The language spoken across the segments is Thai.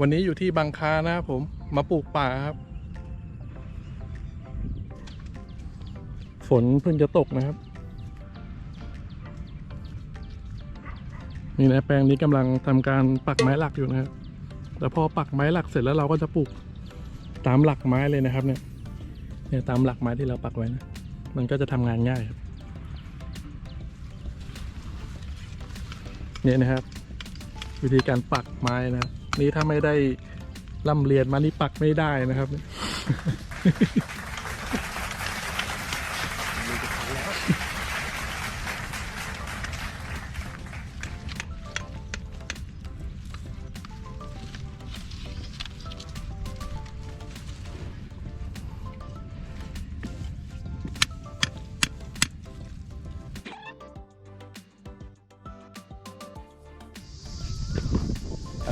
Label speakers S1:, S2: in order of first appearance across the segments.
S1: วันนี้อยู่ที่บางคานะครับผมมาปลูกป่าครับ ฝนเพิ่งจะตกนะครับ นี่นะแปลงนี้กำลังทำการปักไม้หลักอยู่นะครับแล้วพอปักไม้หลักเสร็จแล้วเราก็จะปลูกตามหลักไม้เลยนะครับ เนี่ยเนี่ยตามหลักไม้ที่เราปักไว้นะ มันก็จะทำงานง่ายครับเนี่ยนะครับ วิธีการปักไม้นะครับ นี้ถ้าไม่ได้ร่ำเรียนมานี่ปักไม่ได้นะครับ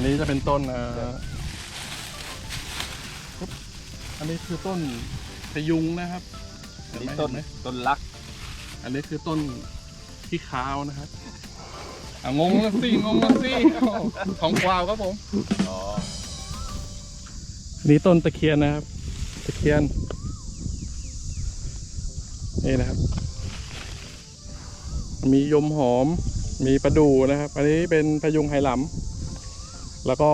S1: นนี้จะเป็นต้นเอ่อปุ๊บอันนี้คือต้นพะยุงนะครับเห็นไหม
S2: ต้น
S1: เห็นไหม
S2: ต้นลัก
S1: อันนี้คือต้นขี้ขาวนะครับอะงงแล้วสิงงแล้วสิของกวาวครับผม
S2: อ๋อ
S1: อันนี้ต้นตะเคียนนะครับ ตะเคียนนี่นะครับ มียมหอม มีประดูนะครับ อันนี้เป็นพยุงไหหลำ แล้วก็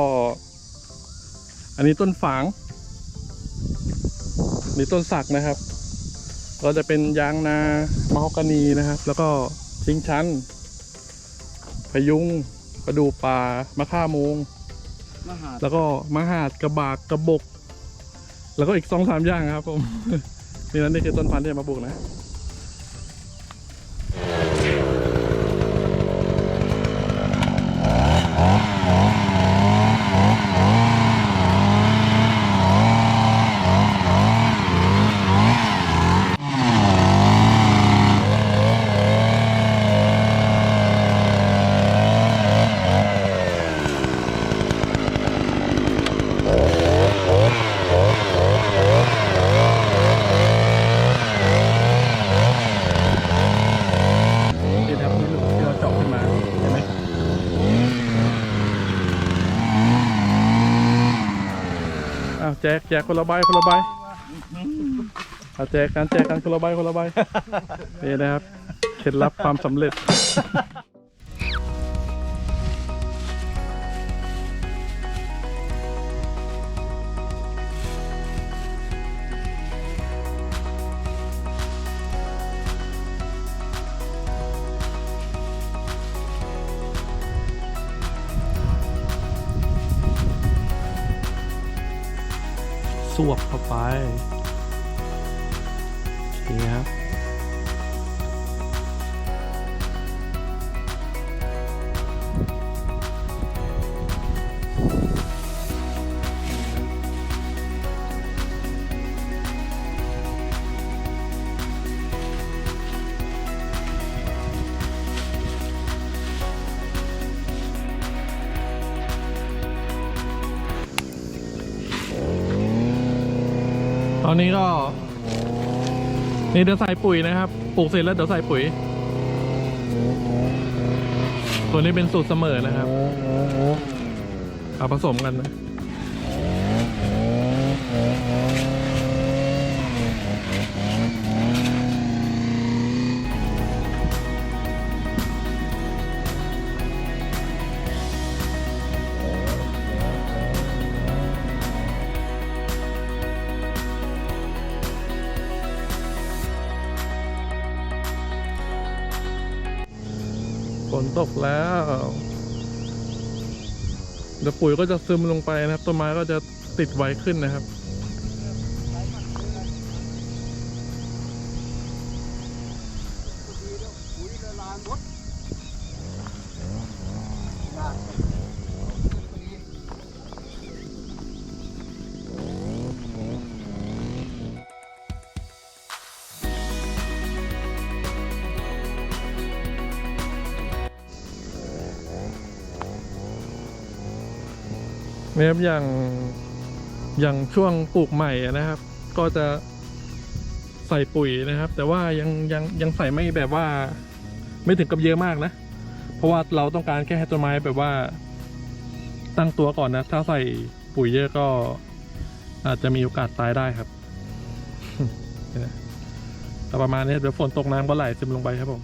S1: อันนี้ต้นฝางนี่ต้นสักนะครับ ก็จะเป็นยางนามะฮอกกานีนะครับ แล้วก็ชิงชันพยุงประดูป่ามะข่าโมง
S2: มหา
S1: แล้วก็มหาดกระบากกระบก แล้วก็อีกสองสามอย่างครับผม นี่นั่นนี่คือต้นพันธุ์ที่จะมาปลูกนะ นี่นะครับนี่หลุมที่เราเจาะขึ้นมาเห็นไหมอ้าว แจกแจกคนละใบคนละใบเอาแจกกันแจกกันคนละใบคนละใบนี่นะครับเคล็ดลับความสำเร็จ สวบเข้าไปโอเคครับ อนนี้ก็นี่เดี๋ยวใส่ปุ๋ยนะครับ ปลูกเสร็จแล้วเดี๋ยวใส่ปุ๋ย ตัวนี้เป็นสูตรเสมอนะครับเอาผสมกันนะ นตกแล้วเดี๋ยวปุ๋ยก็จะซึมลงไปนะครับต้นไม้ก็จะติดไวขึ้นนะครับ นะครับอย่างอย่างช่วงปลูกใหม่นะครับ ก็จะใส่ปุ๋ยนะครับ แต่ว่ายังยังยังใส่ไม่แบบว่า ไม่ถึงกับเยอะมากนะ เพราะว่าเราต้องการแค่ให้ต้นไม้แบบว่า ตั้งตัวก่อนนะ ถ้าใส่ปุ๋ยเยอะก็อาจจะมีโอกาสตายได้ครับแต่ประมาณนี้เดี๋ยวฝนตกน้ำก็ไหลซึมลงไปครับผม